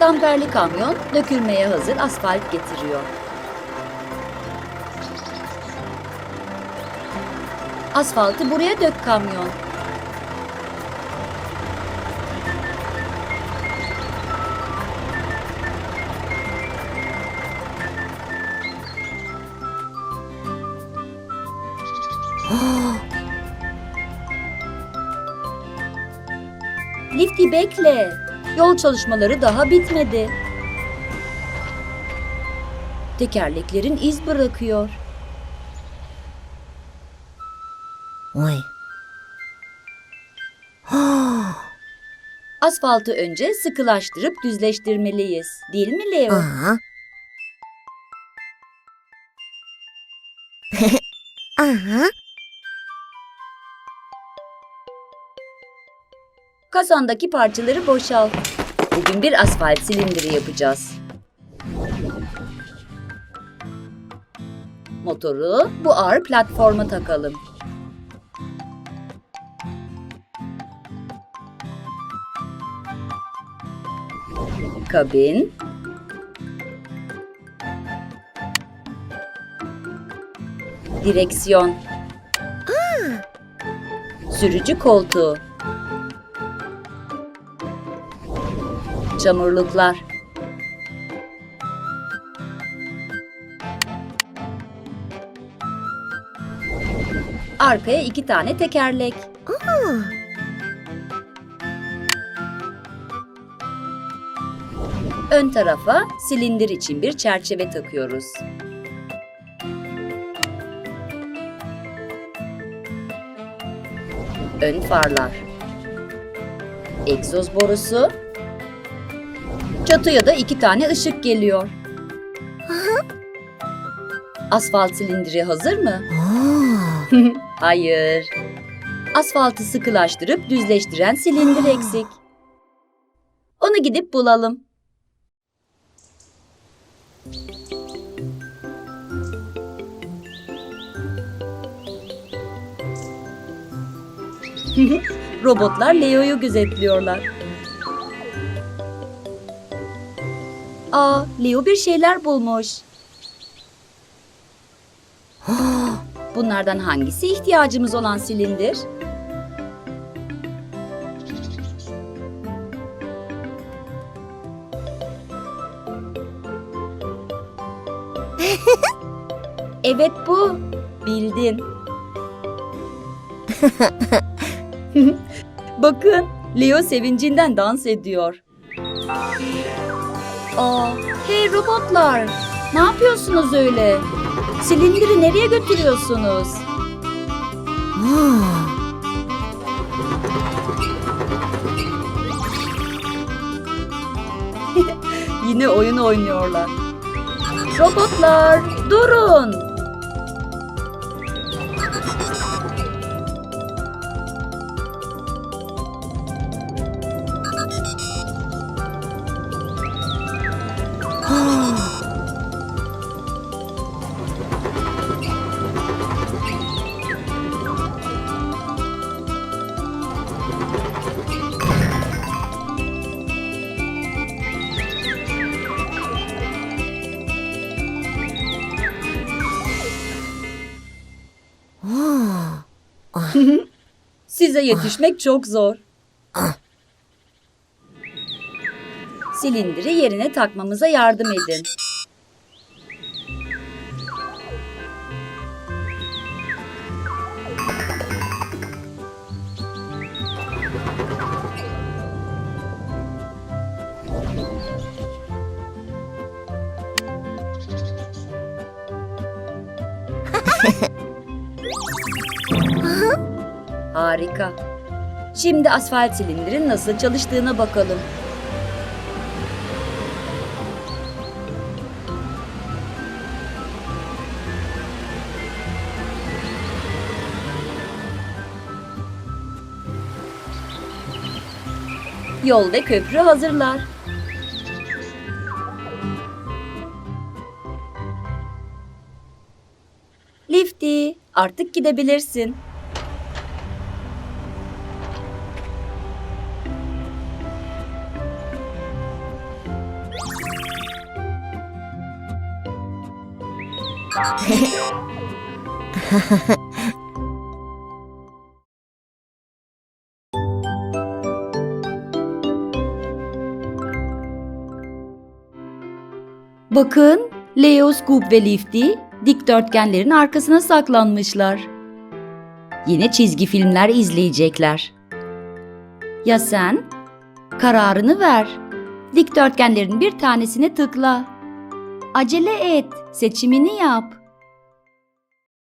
Damperli kamyon dökülmeye hazır asfalt getiriyor. Asfaltı buraya dök kamyon. Lifty bekle. Yol çalışmaları daha bitmedi. Tekerleklerin iz bırakıyor. Oy. Asfaltı önce sıkılaştırıp düzleştirmeliyiz. Değil mi Leo? Aha. Aha. Kazandaki parçaları boşalt. Bugün bir asfalt silindiri yapacağız. Motoru bu ağır platforma takalım. Kabin. Direksiyon. Sürücü koltuğu. Çamurluklar. Arkaya iki tane tekerlek. Ön tarafa silindir için bir çerçeve takıyoruz. Ön farlar. Egzoz borusu. Çatıya da iki tane ışık geliyor. Asfalt silindiri hazır mı? Hayır. Asfaltı sıkılaştırıp düzleştiren silindir eksik. Onu gidip bulalım. Robotlar Leo'yu gözetliyorlar. Aa, Leo bir şeyler bulmuş. Bunlardan hangisi ihtiyacımız olan silindir? evet bu. Bildin. Bakın, Leo sevincinden dans ediyor. Aa, hey robotlar. Ne yapıyorsunuz öyle? Silindiri nereye götürüyorsunuz? Yine oyun oynuyorlar. Robotlar, durun. Size yetişmek çok zor. Silindiri yerine takmamıza yardım edin. Harika. Şimdi asfalt silindirin nasıl çalıştığına bakalım. Yol ve köprü hazırlar. Lifty, artık gidebilirsin. Bakın, Leo, Scoop ve Lifty dikdörtgenlerin arkasına saklanmışlar. Yine çizgi filmler izleyecekler. Ya sen? Kararını ver. Dikdörtgenlerin bir tanesine tıkla. Acele et, seçimini yap.